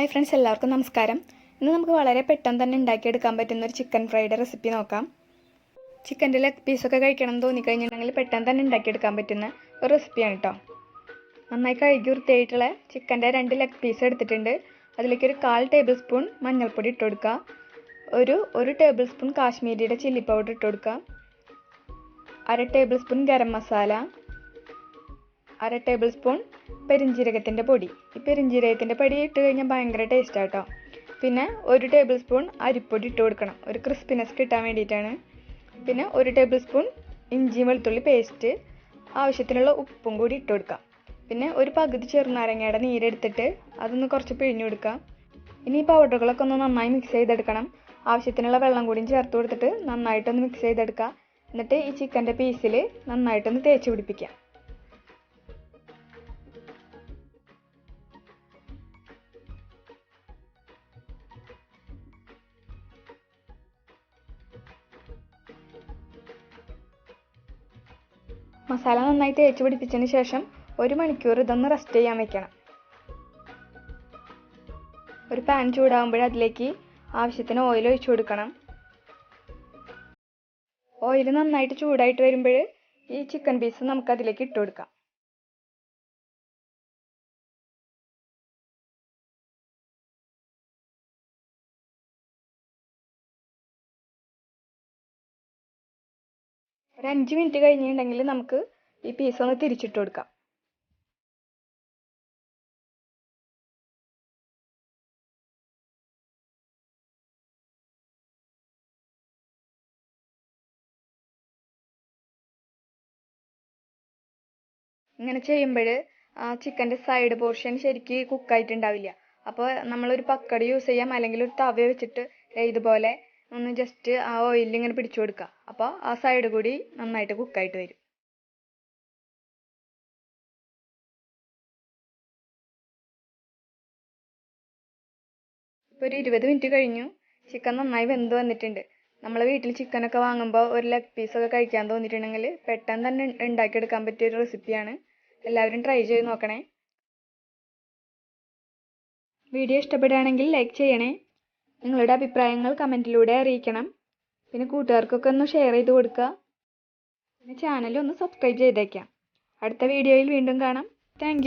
Hi friends എല്ലാവർക്കും നമസ്കാരം. ഇന്ന് നമുക്ക് വളരെ പെട്ടെന്ന് തന്നെ ഉണ്ടാക്കിയെടുക്കാൻ പറ്റുന്ന ഒരു ചിക്കൻ ഫ്രൈഡ് റെസിപ്പി നോക്കാം. ചിക്കന്റെ ലെഗ് പീസൊക്കെ കഴിക്കണം എന്ന് തോന്നിക്കഴിഞ്ഞിട്ടുണ്ടെങ്കിൽ പെട്ടെന്ന് തന്നെ ഉണ്ടാക്കിയെടുക്കാൻ പറ്റുന്ന ഒരു റെസിപ്പിയാണ് കേട്ടോ നന്നായി കഴുകി വൃത്തിയായിട്ടുള്ള ചിക്കന്റെ രണ്ട് ലെഗ് പീസ് എടുത്തിട്ടുണ്ട്. അതിലേക്ക് ഒരു കാൽ ടേബിൾ സ്പൂൺ മഞ്ഞൾപ്പൊടി ഇട്ട് കൊടുക്കുക. ഒരു ഒരു ടേബിൾ സ്പൂൺ കാശ്മീരിയുടെ ചില്ലി പൗഡർ ഇട്ട് കൊടുക്കുക. അര ടേബിൾ സ്പൂൺ ഗരം മസാല. അര ടേബിൾ സ്പൂൺ പെരിഞ്ജീരകത്തിന്റെ പൊടി. ഈ പെരിഞ്ജീരകത്തിന്റെ പൊടി ഇട്ട് കഴിഞ്ഞാൽ ഭയങ്കര ടേസ്റ്റ് ആട്ടോ പിന്നെ ഒരു ടേബിൾ സ്പൂൺ അരിപ്പൊടി ഇട്ട് കൊടുക്കണം. ഒരു ക്രിസ്പിനെസ് കിട്ടാൻ വേണ്ടിയിട്ടാണ്. പിന്നെ ഒരു ടേബിൾ സ്പൂൺ ഇഞ്ചി വെളുത്തുള്ളി പേസ്റ്റ് ആവശ്യത്തിനുള്ള ഉപ്പും കൂടി ഇട്ട് കൊടുക്കാം. പിന്നെ ഒരു പകുതി ചെറുനാരങ്ങയുടെ നീരെടുത്തിട്ട് അതൊന്ന് കുറച്ച് പിഴിഞ്ഞു കൊടുക്കാം. ഇനി ഈ പൗഡറുകളൊക്കെ ഒന്ന് നന്നായി മിക്സ് ചെയ്തെടുക്കണം. ആവശ്യത്തിനുള്ള വെള്ളം കൂടിയും ചേർത്ത് കൊടുത്തിട്ട് നന്നായിട്ടൊന്ന് മിക്സ് ചെയ്തെടുക്കുക എന്നിട്ട് ഈ ചിക്കന്റെ പീസിൽ നന്നായിട്ടൊന്ന് തേച്ച് പിടിപ്പിക്കാം. മസാല നന്നായി തേച്ച് പിടിപ്പിച്ചതിന് ശേഷം ഒരു മണിക്കൂർ ഇതൊന്ന് റെസ്റ്റ് ചെയ്യാൻ വെക്കണം. ഒരു പാൻ ചൂടാകുമ്പോൾ അതിലേക്ക് ആവശ്യത്തിന് ഓയിൽ ഒഴിച്ചു കൊടുക്കണം. ഓയിൽ നന്നായിട്ട് ചൂടായിട്ട് വരുമ്പോൾ ഈ ചിക്കൻ പീസ് നമുക്ക് അതിലേക്ക് ഇട്ട് കൊടുക്കാം. ഒരു അഞ്ച് മിനിറ്റ് കഴിഞ്ഞിട്ടുണ്ടെങ്കിൽ നമുക്ക് ഈ പീസ് ഒന്ന് തിരിച്ചിട്ട് കൊടുക്കാം. ഇങ്ങനെ ചെയ്യുമ്പോൾ ചിക്കന്റെ സൈഡ് പോർഷൻ ശരിക്ക് കുക്കായിട്ടുണ്ടാവില്ല അപ്പോൾ നമ്മളൊരു പക്കടി യൂസ് ചെയ്യാം അല്ലെങ്കിൽ ഒരു തവ വെച്ചിട്ട് ഇതുപോലെ ഒന്ന് ജസ്റ്റ് ആ ഓയിലിൽ ഇങ്ങനെ പിടിച്ചു കൊടുക്കുക അപ്പോൾ ആ സൈഡ് കൂടി നന്നായിട്ട് കുക്കായിട്ട് വരും. ഇപ്പോൾ ഒരു ഇരുപത് മിനിറ്റ് കഴിഞ്ഞു. ചിക്കൻ നന്നായി വെന്ത് വന്നിട്ടുണ്ട്. നമ്മൾ വീട്ടിൽ ചിക്കനൊക്കെ വാങ്ങുമ്പോൾ ഒരു ലെഗ് പീസൊക്കെ കഴിക്കാൻ തോന്നിയിട്ടുണ്ടെങ്കിൽ പെട്ടെന്ന് തന്നെ ഉണ്ടാക്കിയെടുക്കാൻ പറ്റിയ ഒരു റെസിപ്പിയാണ് എല്ലാവരും ട്രൈ ചെയ്ത് നോക്കണേ. വീഡിയോ ഇഷ്ടപ്പെടുകയാണെങ്കിൽ ലൈക്ക് ചെയ്യണേ. നിങ്ങളുടെ അഭിപ്രായങ്ങൾ കമന്റിലൂടെ അറിയിക്കണം. പിന്നെ കൂട്ടുകാർക്കൊക്കെ ഒന്ന് ഷെയർ ചെയ്ത് കൊടുക്കുക. പിന്നെ ചാനൽ ഒന്ന് സബ്സ്ക്രൈബ് ചെയ്തേക്കാം അടുത്ത വീഡിയോയിൽ വീണ്ടും കാണാം. താങ്ക്